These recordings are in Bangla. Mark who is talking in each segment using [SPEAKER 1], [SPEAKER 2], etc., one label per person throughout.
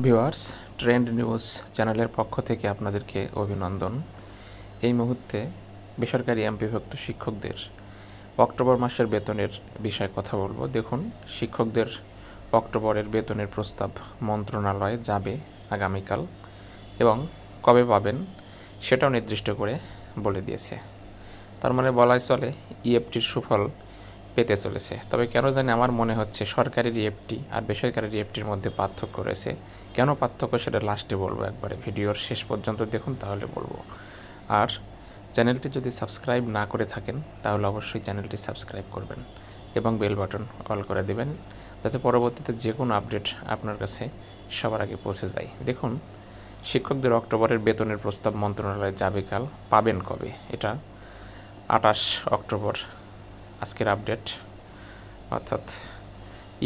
[SPEAKER 1] ভিউয়ার্স, ট্রেন্ড নিউজ চ্যানেলের পক্ষ থেকে আপনাদেরকে অভিনন্দন। এই মুহূর্তে বেসরকারি এমপিভুক্ত শিক্ষকদের অক্টোবর মাসের বেতনের বিষয়ে কথা বলব। দেখুন, শিক্ষকদের অক্টোবরের বেতনের প্রস্তাব মন্ত্রণালয়ে যাবে আগামীকাল এবং কবে পাবেন সেটাও নির্দিষ্ট করে বলে দিয়েছে। তার মানে বলাই চলে, ইএফটির সুফল পেতে চলেছে। তবে কেন জানি আমার মনে হচ্ছে সরকারি ইএফটি আর বেসরকারি ইএফটির মধ্যে পার্থক্য রয়েছে। কেন পার্থক্য সেটা লাস্টে বলব একবারে। ভিডিওর শেষ পর্যন্ত দেখুন, তাহলে বলব। আর চ্যানেলটি যদি সাবস্ক্রাইব না করে থাকেন, তাহলে অবশ্যই চ্যানেলটি সাবস্ক্রাইব করবেন এবং বেল বাটন অল করে দেবেন, যাতে পরবর্তীতে যে কোনো আপডেট আপনার কাছে সবার আগে পৌঁছে যায়। দেখুন, শিক্ষকদের অক্টোবরের বেতনের প্রস্তাব মন্ত্রণালয়ে যাবে কাল। পাবেন কবে? এটা আটাশ অক্টোবর আজকের আপডেট। অর্থাৎ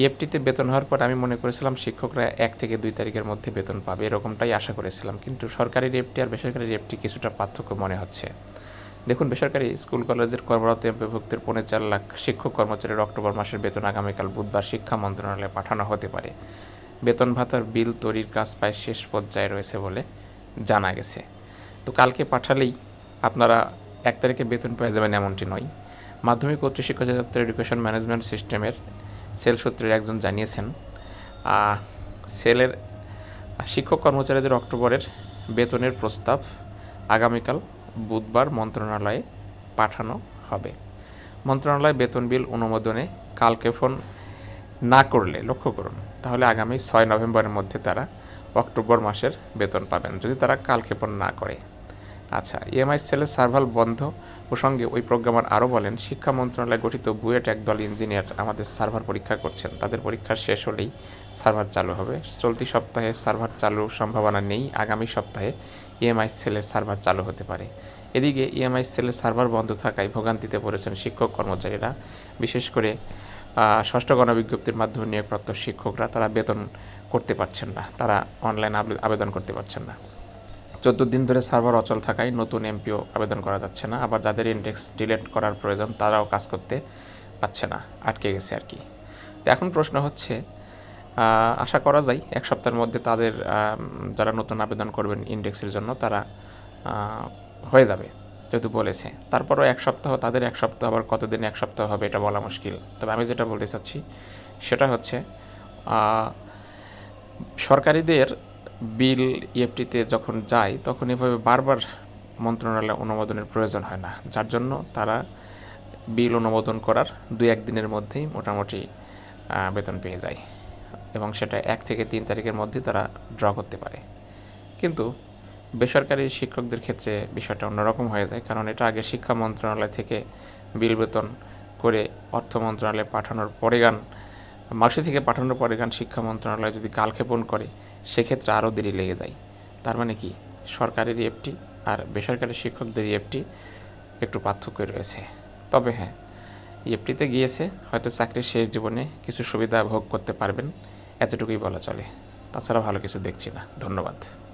[SPEAKER 1] ইএফটিতে বেতন হওয়ার পর আমি মনে করেছিলাম শিক্ষকরা এক থেকে দুই তারিখের মধ্যে বেতন পাবে, এরকমটাই আশা করেছিলাম। কিন্তু সরকারি রেপটি আর বেসরকারি রেপটি কিছুটা পার্থক্য মনে হচ্ছে। দেখুন, বেসরকারি স্কুল, কলেজের কর্মরত এমপিভুক্তের পৌনে চার লাখ শিক্ষক কর্মচারীর অক্টোবর মাসের বেতন আগামীকাল বুধবার শিক্ষা মন্ত্রণালয়ে পাঠানো হতে পারে। বেতন ভাতার বিল তৈরির কাজ প্রায় শেষ পর্যায়ে রয়েছে বলে জানা গেছে। তো কালকে পাঠালেই আপনারা এক তারিখে বেতন পেয়ে যাবেন এমনটি নয়। মাধ্যমিক ও উচ্চশিক্ষা অধিদপ্তর এডুকেশন ম্যানেজমেন্ট সিস্টেমের সেল সূত্রের একজন জানিয়েছেন সেলের শিক্ষক কর্মচারীদের অক্টোবরের বেতনের প্রস্তাব আগামীকাল বুধবার মন্ত্রণালয়ে পাঠানো হবে। মন্ত্রণালয় বেতন বিল অনুমোদনে কালকে ফোন না করলে, লক্ষ্য করুন, তাহলে আগামী ছয় নভেম্বরের মধ্যে তারা অক্টোবর মাসের বেতন পাবেন। যদি তারা কালক্ষেপণ না করে। আচ্ছা ইএমআই সেলের সার্ভার বন্ধ প্রসঙ্গে ওই প্রোগ্রামার আরও বলেন, শিক্ষা মন্ত্রণালয় গঠিত বুয়েট একদল ইঞ্জিনিয়ার আমাদের সার্ভার পরীক্ষা করছেন। তাদের পরীক্ষা শেষ হলেই সার্ভার চালু হবে। চলতি সপ্তাহে সার্ভার চালুর সম্ভাবনা নেই। আগামী সপ্তাহে ইএমআই সেলের সার্ভার চালু হতে পারে। এদিকে ইএমআই সেলের সার্ভার বন্ধ থাকায় ভোগান্তিতে পড়েছেন শিক্ষক কর্মচারীরা। বিশেষ করে ষষ্ঠ গণবিজ্ঞপ্তির মাধ্যমে নিয়োগপ্রাপ্ত শিক্ষকরা তারা বেতন করতে পারছেন না। তারা অনলাইন আবেদন করতে পারছেন না। চোদ্দ দিন ধরে সার্ভার অচল থাকায় নতুন এমপিও আবেদন করা যাচ্ছে না। আবার যাদের ইন্ডেক্স ডিলেট করার প্রয়োজন, তারাও কাজ করতে পারছে না, আটকে গেছে আর কি। তো এখন প্রশ্ন হচ্ছে আশা করা যায় এক সপ্তাহের মধ্যে তাদের যারা নতুন আবেদন করবেন ইন্ডেক্সের জন্য, তারা হয়ে যাবে, যেহেতু বলেছে। তারপরও এক সপ্তাহ, তাদের এক সপ্তাহ, আবার কতদিন এক সপ্তাহ হবে এটা বলা মুশকিল। তবে আমি যেটা বলতে চাচ্ছি, সেটা হচ্ছে সরকারিদের বিল ইএফটিতে যখন যায়, তখন এভাবে বারবার মন্ত্রণালয় অনুমোদনের প্রয়োজন হয় না। যার জন্য তারা বিল অনুমোদন করার দুই এক দিনের মধ্যেই মোটামুটি বেতন পেয়ে যায় এবং সেটা এক থেকে তিন তারিখের মধ্যে তারা ড্র করতে পারে। কিন্তু বেসরকারি শিক্ষকদের ক্ষেত্রে বিষয়টা অন্যরকম হয়ে যায়, কারণ এটা আগে শিক্ষা মন্ত্রণালয় থেকে বিল বেতন করে অর্থ মন্ত্রণালয়ে পাঠানোর পরে গান মাসে থেকে পাঠানোর পরে গান শিক্ষা মন্ত্রণালয় যদি কালক্ষেপণ করে, সেক্ষেত্রে আরও দেরি লেগে যায়। তার মানে কি? সরকারের এফটি আর বেসরকারি শিক্ষকদের এফটি একটু পার্থক্য রয়েছে। তবে হ্যাঁ এফটিতে গিয়েছে, হয়তো চাকরির শেষ জীবনে কিছু সুবিধা ভোগ করতে পারবেন, এতটুকুই বলা চলে। তাছাড়া ভালো কিছু দেখছি না। ধন্যবাদ।